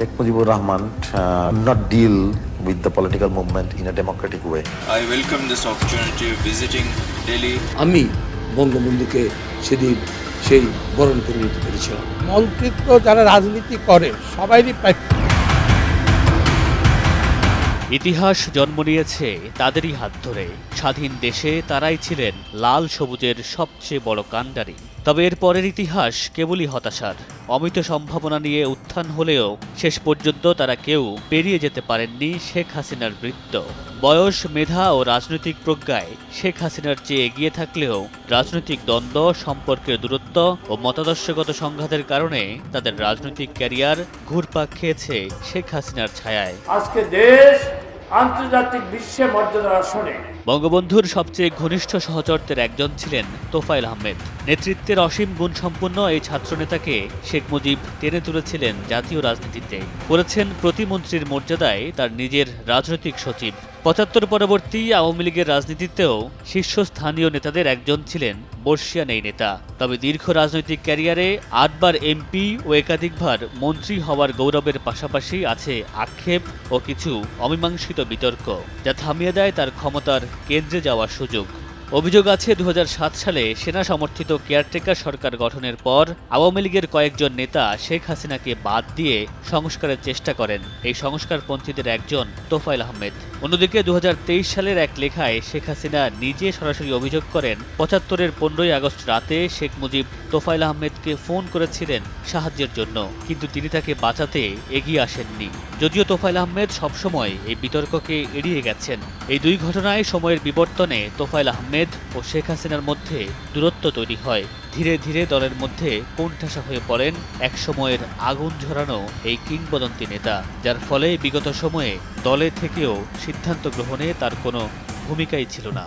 Sheikh Mujibur Rahman not deal with the political movement in a way I welcome this opportunity visiting Delhi আমি বঙ্গবন্ধুকে সেদিন সেই বরণ করে নিতে পেরেছিলাম। মন্ত্রিত্ব যারা রাজনীতি করে সবাইই প্রাপ্য। ইতিহাস জন্ম নিয়েছে তাদেরই হাত ধরে। স্বাধীন দেশে তারাই ছিলেন লাল সবুজের সবচেয়ে বড় কাণ্ডারী। তবে এর পরের ইতিহাস কেবলই হতাশার। অমিত সম্ভাবনা নিয়ে উত্থান হলেও শেষ পর্যন্ত তারা কেউ পেরিয়ে যেতে পারেননি শেখ হাসিনার বৃত্ত। বয়স, মেধা ও রাজনৈতিক প্রজ্ঞায় শেখ হাসিনার চেয়ে এগিয়ে থাকলেও রাজনৈতিক দ্বন্দ্ব, সম্পর্কের দূরত্ব ও মতাদর্শগত সংঘাতের কারণে তাদের রাজনৈতিক ক্যারিয়ার ঘুরপাক খেয়েছে শেখ হাসিনার ছায়ায়। আজকে দেশ আন্তর্জাতিক বিশ্বে মর্যাদার আসনে। বঙ্গবন্ধুর সবচেয়ে ঘনিষ্ঠ সহচরদের একজন ছিলেন তোফায়েল আহমেদ। নেতৃত্বের অসীম গুণসম্পন্ন এই ছাত্রনেতাকে শেখ মুজিব টেনে তুলেছিলেন জাতীয় রাজনীতিতে। করেছেন প্রতিমন্ত্রীর মর্যাদায় তার নিজের রাজনৈতিক সচিব। পঁচাত্তর পরবর্তী আওয়ামী লীগের রাজনীতিতেও শীর্ষস্থানীয় নেতাদের একজন ছিলেন বর্ষিয়ান এই নেতা। তবে দীর্ঘ রাজনৈতিক ক্যারিয়ারে আটবার এমপি ও একাধিকবার মন্ত্রী হওয়ার গৌরবের পাশাপাশি আছে আক্ষেপ ও কিছু অমীমাংসিত বিতর্ক, যা থামিয়ে দেয় তার ক্ষমতার কেন্দ্রে যাওয়ার সুযোগ। অভিযোগ আছে দু হাজার সাত সালে সেনা সমর্থিত কেয়ারটেকার সরকার গঠনের পর আওয়ামী লীগের কয়েকজন নেতা শেখ হাসিনাকে বাদ দিয়ে সংস্কারের চেষ্টা করেন। এই সংস্কারপন্থীদের একজন তোফাইল আহমেদ। অন্যদিকে দু হাজার তেইশ সালের এক লেখায় শেখ হাসিনা নিজে সরাসরি অভিযোগ করেন, পঁচাত্তরের পনেরোই আগস্ট রাতে শেখ মুজিব তোফাইল আহমেদকে ফোন করেছিলেন সাহায্যের জন্য, কিন্তু তিনি তাকে বাঁচাতে এগিয়ে আসেননি। যদিও তোফাইল আহমেদ সবসময় এই বিতর্ককে এড়িয়ে গেছেন। এই দুই ঘটনায় সময়ের বিবর্তনে তোফাইল আহমেদ ও শেখ হাসিনার মধ্যে দূরত্ব তৈরি হয়। ধীরে ধীরে দলের মধ্যে কোণঠাসা হয়ে পড়েন এক সময়ের আগুন ঝরানো এই কিংবদন্তি নেতা, যার ফলে বিগত সময়ে দলে থেকেও সিদ্ধান্ত গ্রহণে তার কোনো ভূমিকাই ছিল না।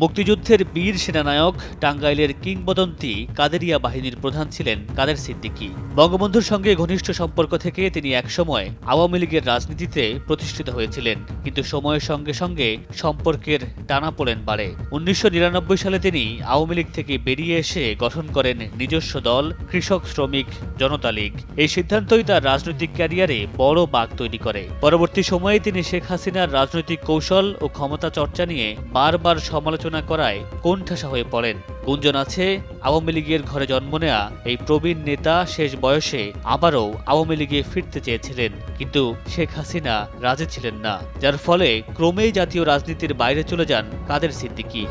মুক্তিযুদ্ধের বীর সেনানায়ক টাঙ্গাইলের কিংবদন্তি কাদেরিয়া বাহিনীর প্রধান ছিলেন কাদের সিদ্দিকী। বঙ্গবন্ধুর সঙ্গে ঘনিষ্ঠ সম্পর্ক থেকে তিনি একসময় আওয়ামী লীগের রাজনীতিতে প্রতিষ্ঠিত হয়েছিলেন, কিন্তু সময়ের সঙ্গে সঙ্গে সম্পর্কের টানাপোড়েন বাড়ে। উনিশশো নিরানব্বই সালে তিনি আওয়ামী লীগ থেকে বেরিয়ে এসে গঠন করেন নিজস্ব দল কৃষক শ্রমিক জনতা লীগ। এই সিদ্ধান্তই তার রাজনৈতিক ক্যারিয়ারে বড় বাঘ তৈরি করে। পরবর্তী সময়ে তিনি শেখ হাসিনার রাজনৈতিক কৌশল ও ক্ষমতা চর্চা নিয়ে বারবার সমালোচনা করায় কোণঠাসা হয়ে পড়েন। গুঞ্জন আছে, আওয়ামী লীগের ঘরে জন্ম নেয়া এই প্রবীণ নেতা শেষ বয়সে আবারও আওয়ামী লীগে ফিরতে চেয়েছিলেন। কিন্তু শেখ হাসিনা রাজি ছিলেন না, যার ফলে ক্রমেই জাতীয় রাজনীতির বাইরে চলে যান কাদের সিদ্দিকী।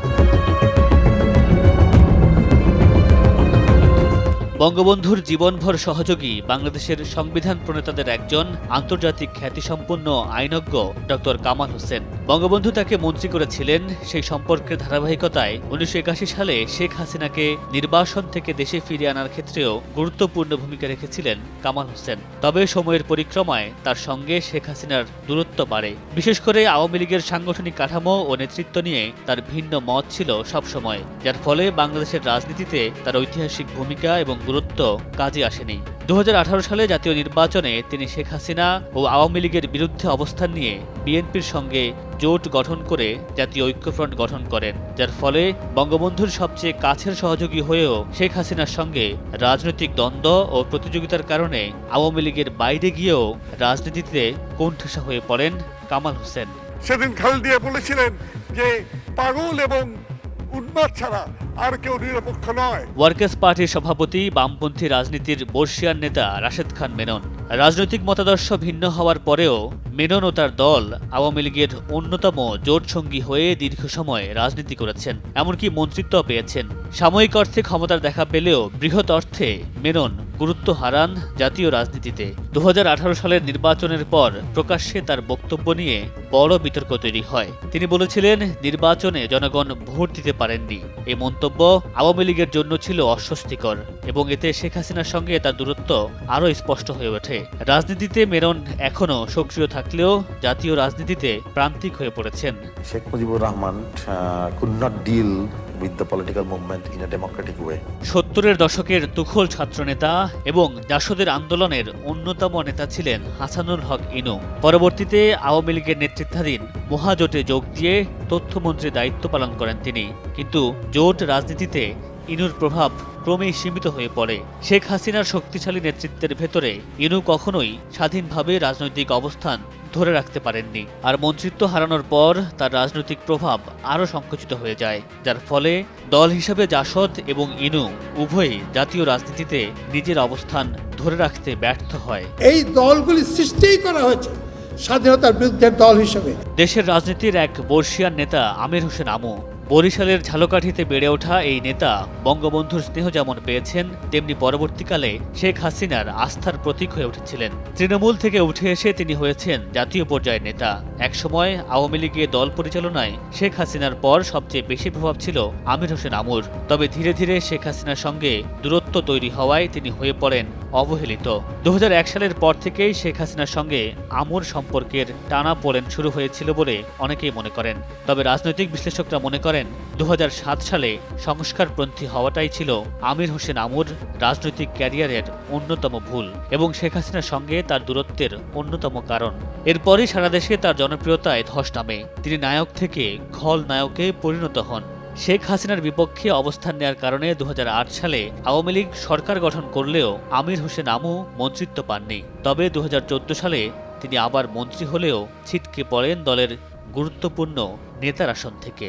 বঙ্গবন্ধুর জীবনভর সহযোগী বাংলাদেশের সংবিধান প্রণেতাদের একজন আন্তর্জাতিক খ্যাতিসম্পন্ন আইনজ্ঞ ডক্টর কামাল হোসেন। বঙ্গবন্ধু তাকে মন্ত্রী করেছিলেন সেই সম্পর্কের ধারাবাহিকতায় উনিশশো একাশি সালে শেখ হাসিনাকে নির্বাসন থেকে দেশে ফিরিয়ে আনার ক্ষেত্রেও গুরুত্বপূর্ণ ভূমিকা রেখেছিলেন কামাল হোসেন। তবে সময়ের পরিক্রমায় তার সঙ্গে শেখ হাসিনার দূরত্ব বাড়ে। বিশেষ করে আওয়ামী লীগের সাংগঠনিক কাঠামো ও নেতৃত্ব নিয়ে তার ভিন্ন মত ছিল সবসময়, যার ফলে বাংলাদেশের রাজনীতিতে তার ঐতিহাসিক ভূমিকা এবং গুরুত্ব কাজে আসেনি। দুহাজার আঠারো সালে জাতীয় নির্বাচনে তিনি শেখ হাসিনা ও আওয়ামী লীগের বিরুদ্ধে অবস্থান নিয়ে বিএনপির সঙ্গে জোট গঠন করে জাতীয় ঐক্যফ্রন্ট গঠন করেন, যার ফলে বঙ্গবন্ধুর সবচেয়ে কাছের সহযোগী হয়েও শেখ হাসিনার সঙ্গে রাজনৈতিক দ্বন্দ্ব ও প্রতিযোগিতার কারণে আওয়ামী লীগের বাইরে গিয়েও রাজনীতিতে কোণঠাসা হয়ে পড়েন কামাল হোসেন। সেদিন খালেদিয়া বলেছিলেন যে পাগল এবং উন্মাদ ছাড়া আর কেউ নিরপেক্ষ নয়। ওয়ার্কার্স পার্টির সভাপতি, বামপন্থী রাজনীতির বর্ষিয়ান নেতা রাশেদ খান মেনন। রাজনৈতিক মতাদর্শ ভিন্ন হওয়ার পরেও মেনন ও তার দল আওয়ামী লীগের অন্যতম জোট সঙ্গী হয়ে দীর্ঘ সময় রাজনীতি করেছেন, এমনকি মন্ত্রিত্ব পেয়েছেন। সাময়িক অর্থে ক্ষমতার দেখা পেলেও বৃহৎ অর্থে মেনন গুরুত্ব হারান জাতীয় রাজনীতিতে। দু হাজার আঠারো সালের নির্বাচনের পর প্রকাশ্যে তার বক্তব্য নিয়ে বড় বিতর্ক তৈরি হয়। তিনি বলেছিলেন, নির্বাচনে জনগণ ভোট দিতে পারেননি। এই মন্তব্য আওয়ামী লীগের জন্য ছিল অস্বস্তিকর এবং এতে শেখ হাসিনার সঙ্গে তার দূরত্ব আরও স্পষ্ট হয়ে ওঠে। রাজনীতিতে মেরন এখনও সক্রিয় থাকলেও জাতীয় রাজনীতিতে প্রান্তিক হয়ে পড়েছেন। Mujibur Rahman uh, could not deal with the political movement in a democratic way. সত্তরের দশকের তুখল ছাত্রনেতা এবং জাসদের আন্দোলনের অন্যতম নেতা ছিলেন হাসানুল হক ইনু। পরবর্তীতে আওয়ামী লীগের নেতৃত্বাধীন মহাজোটে যোগ দিয়ে তথ্যমন্ত্রীর দায়িত্ব পালন করেন তিনি। কিন্তু জোট রাজনীতিতে ইনুর প্রভাব ক্রমেই সীমিত হয়ে পড়ে। শেখ হাসিনার শক্তিশালী নেতৃত্বের ভেতরে ইনু কখনোই স্বাধীনভাবে রাজনৈতিক অবস্থান ধরে রাখতে পারেননি। আর মন্ত্রিত্ব হারানোর পর তার রাজনৈতিক প্রভাব আরও সংকুচিত হয়ে যায় যার ফলে দল হিসাবে জাসদ এবং ইনু উভয়ই জাতীয় রাজনীতিতে নিজের অবস্থান ধরে রাখতে ব্যর্থ হয়। এই দলগুলি সৃষ্টিই করা হয়েছে স্বাধীনতার বিরুদ্ধে দল হিসেবে। দেশের রাজনীতির এক বর্ষিয়ান নেতা আমির হোসেন আমু বরিশালের ঝালকাঠিতে বেড়ে ওঠা এই নেতা বঙ্গবন্ধুর স্নেহ যেমন পেয়েছেন, তেমনি পরবর্তীকালে শেখ হাসিনার আস্থার প্রতীক হয়ে উঠেছিলেন। তৃণমূল থেকে উঠে এসে তিনি হয়েছেন জাতীয় পর্যায়ের নেতা। একসময় আওয়ামী লীগের দল পরিচালনায় শেখ হাসিনার পর সবচেয়ে বেশি প্রভাব ছিল আমির হোসেন আমুর। তবে ধীরে ধীরে শেখ হাসিনার সঙ্গে দূরত্ব তৈরি হওয়ায় তিনি হয়ে পড়েন অবহেলিত। দু হাজার এক সালের পর থেকেই শেখ হাসিনার সঙ্গে আমুর সম্পর্কের টানা পড়েন শুরু হয়েছিল বলে অনেকেই মনে করেন। তবে রাজনৈতিক বিশ্লেষকরা মনে করেন দু হাজার সাত সালে সংস্কারপন্থী হওয়াটাই ছিল আমির হোসেন আমুর রাজনৈতিক ক্যারিয়ারের অন্যতম ভুল এবং শেখ হাসিনার সঙ্গে তার দূরত্বের অন্যতম কারণ। এরপরই সারা দেশে তার জনপ্রিয়তায় ধস নামে। তিনি নায়ক থেকে খল নায়কে পরিণত হন। শেখ হাসিনার বিপক্ষে অবস্থান নেয়ার কারণে দু হাজার আট সালে আওয়ামী লীগ সরকার গঠন করলেও আমির হোসেন আমু মন্ত্রিত্ব পাননি। তবে দুহাজার চোদ্দ সালে তিনি আবার মন্ত্রী হলেও ছিটকে পড়েন দলের গুরুত্বপূর্ণ নেতার আসন থেকে।